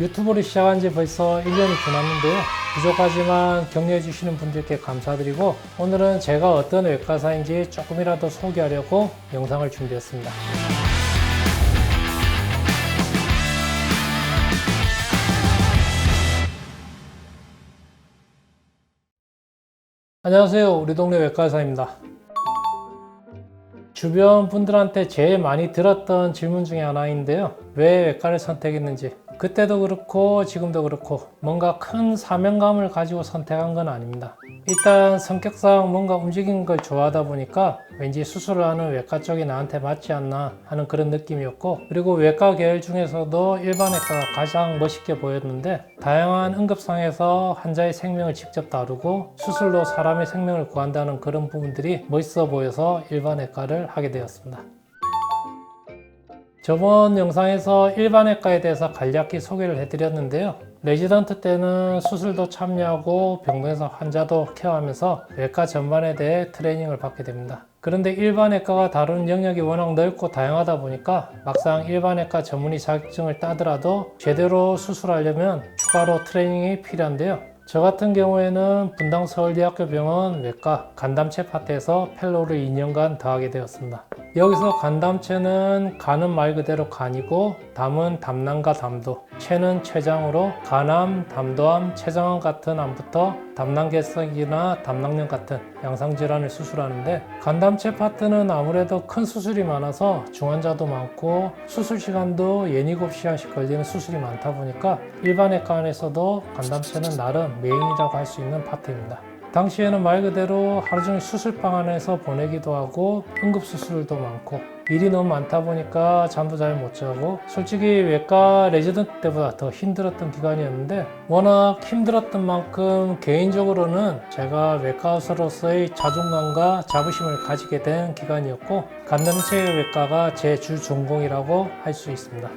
유튜브를 시작한 지 벌써 1년이 지났는데요. 부족하지만 격려해 주시는 분들께 감사드리고 오늘은 제가 어떤 외과사인지 조금이라도 소개하려고 영상을 준비했습니다. 안녕하세요. 우리 동네 외과의사입니다. 주변 분들한테 제일 많이 들었던 질문 중에 하나인데요. 왜 외과를 선택했는지. 그때도 그렇고 지금도 그렇고 뭔가 큰 사명감을 가지고 선택한 건 아닙니다. 일단 성격상 뭔가 움직이는 걸 좋아하다 보니까 왠지 수술을 하는 외과 쪽이 나한테 맞지 않나 하는 그런 느낌이었고 그리고 외과 계열 중에서도 일반외과가 가장 멋있게 보였는데 다양한 응급상에서 환자의 생명을 직접 다루고 수술로 사람의 생명을 구한다는 그런 부분들이 멋있어 보여서 일반외과를 하게 되었습니다. 저번 영상에서 일반외과에 대해서 간략히 소개를 해드렸는데요. 레지던트 때는 수술도 참여하고 병동에서 환자도 케어하면서 외과 전반에 대해 트레이닝을 받게 됩니다. 그런데 일반외과가 다루는 영역이 워낙 넓고 다양하다 보니까 막상 일반외과 전문의 자격증을 따더라도 제대로 수술하려면 추가로 트레이닝이 필요한데요. 저 같은 경우에는 분당 서울대학교 병원 외과 간담체 파트에서 펠로를 2년간 더하게 되었습니다. 여기서 간담체는 간은 말 그대로 간이고 담은 담낭과 담도, 체는 췌장으로 간암, 담도암, 췌장암 같은 암부터 담낭結석이나 담낭염 같은 양상질환을 수술하는데 간담체 파트는 아무래도 큰 수술이 많아서 중환자도 많고 수술 시간도 연 7시간씩 걸리는 수술이 많다 보니까 일반 외과 안에서도 간담체는 나름 메인이라고 할 수 있는 파트입니다. 당시에는 말 그대로 하루 종일 수술방 안에서 보내기도 하고 응급수술도 많고 일이 너무 많다 보니까 잠도 잘 못 자고 솔직히 외과 레지던트 때보다 더 힘들었던 기간이었는데 워낙 힘들었던 만큼 개인적으로는 제가 외과 의사로서의 자존감과 자부심을 가지게 된 기간이었고 간담체 외과가 제 주 전공이라고 할 수 있습니다.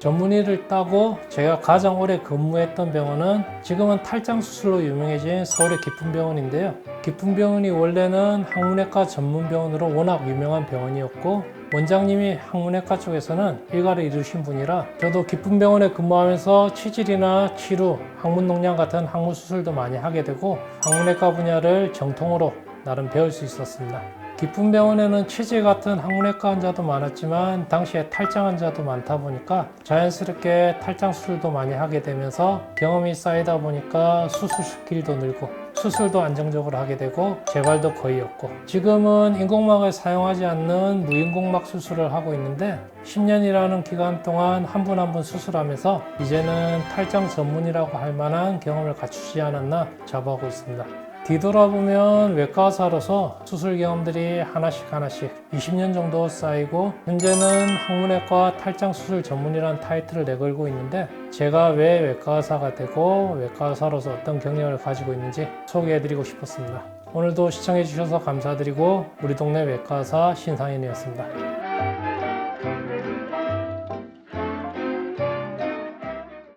전문의를 따고 제가 가장 오래 근무했던 병원은 지금은 탈장 수술로 유명해진 서울의 깊은병원인데요. 깊은병원이 원래는 항문외과 전문병원으로 워낙 유명한 병원이었고 원장님이 항문외과 쪽에서는 일가를 이루신 분이라 저도 깊은병원에 근무하면서 치질이나 치루, 항문 농양 같은 항문 수술도 많이 하게 되고 항문외과 분야를 정통으로 나름 배울 수 있었습니다. 깊은 병원에는 치질 같은 항문외과 환자도 많았지만 당시에 탈장 환자도 많다 보니까 자연스럽게 탈장 수술도 많이 하게 되면서 경험이 쌓이다 보니까 수술 스킬도 늘고 수술도 안정적으로 하게 되고 재발도 거의 없고 지금은 인공막을 사용하지 않는 무인공막 수술을 하고 있는데 10년이라는 기간 동안 한 분 한분 수술하면서 이제는 탈장 전문이라고 할 만한 경험을 갖추지 않았나 자부하고 있습니다. 뒤돌아보면 외과 의사로서 수술 경험들이 하나씩 하나씩 20년 정도 쌓이고 현재는 항문외과 탈장 수술 전문이라는 타이틀을 내걸고 있는데 제가 왜 외과 의사가 되고 외과 의사로서 어떤 경력을 가지고 있는지 소개해드리고 싶었습니다. 오늘도 시청해주셔서 감사드리고 우리 동네 외과의사 신상인이었습니다.